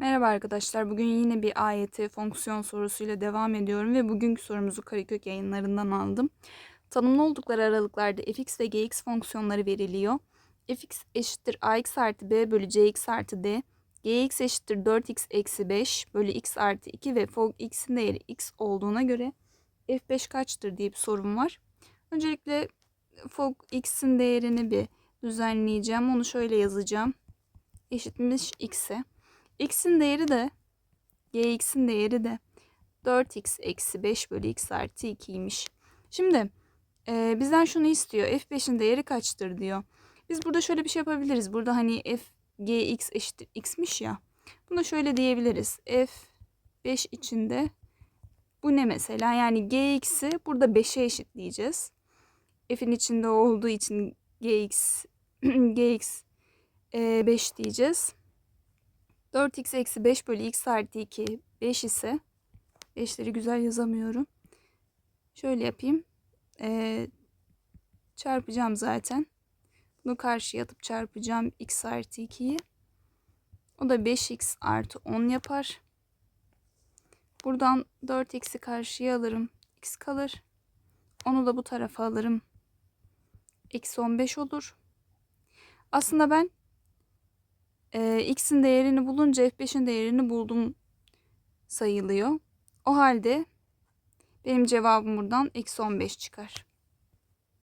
Merhaba arkadaşlar. Bugün yine bir AYT fonksiyon sorusuyla devam ediyorum ve bugünkü sorumuzu Karakök yayınlarından aldım. Tanımlı oldukları aralıklarda fx ve gx fonksiyonları veriliyor. fx eşittir ax artı b bölü cx artı d. gx eşittir 4x eksi 5 bölü x artı 2 ve fog x'in değeri x olduğuna göre f5 kaçtır diye bir sorum var. Öncelikle fog x'in değerini bir düzenleyeceğim. Onu şöyle yazacağım. Eşitmiş x'e. X'in değeri de Gx'in değeri de 4x eksi 5 bölü x artı 2'ymiş. Şimdi e, bizden şunu istiyor. F5'in değeri kaçtır diyor. Biz burada şöyle bir şey yapabiliriz. Burada hani f gx eşittir x'miş ya. Bunu şöyle diyebiliriz. f5 içinde bu ne mesela? Yani gx'i burada 5'e eşitleyeceğiz. f'in içinde olduğu için gx gx e, 5 diyeceğiz. 4x eksi 5 bölü x artı 2 5 ise 5'leri güzel yazamıyorum. Şöyle yapayım. Ee, çarpacağım zaten. Bunu karşıya atıp çarpacağım x artı 2'yi. O da 5x artı 10 yapar. Buradan 4x'i karşıya alırım. x kalır. Onu da bu tarafa alırım. Eksi 15 olur. Aslında ben e, x'in değerini bulunca f5'in değerini buldum sayılıyor. O halde benim cevabım buradan eksi 15 çıkar.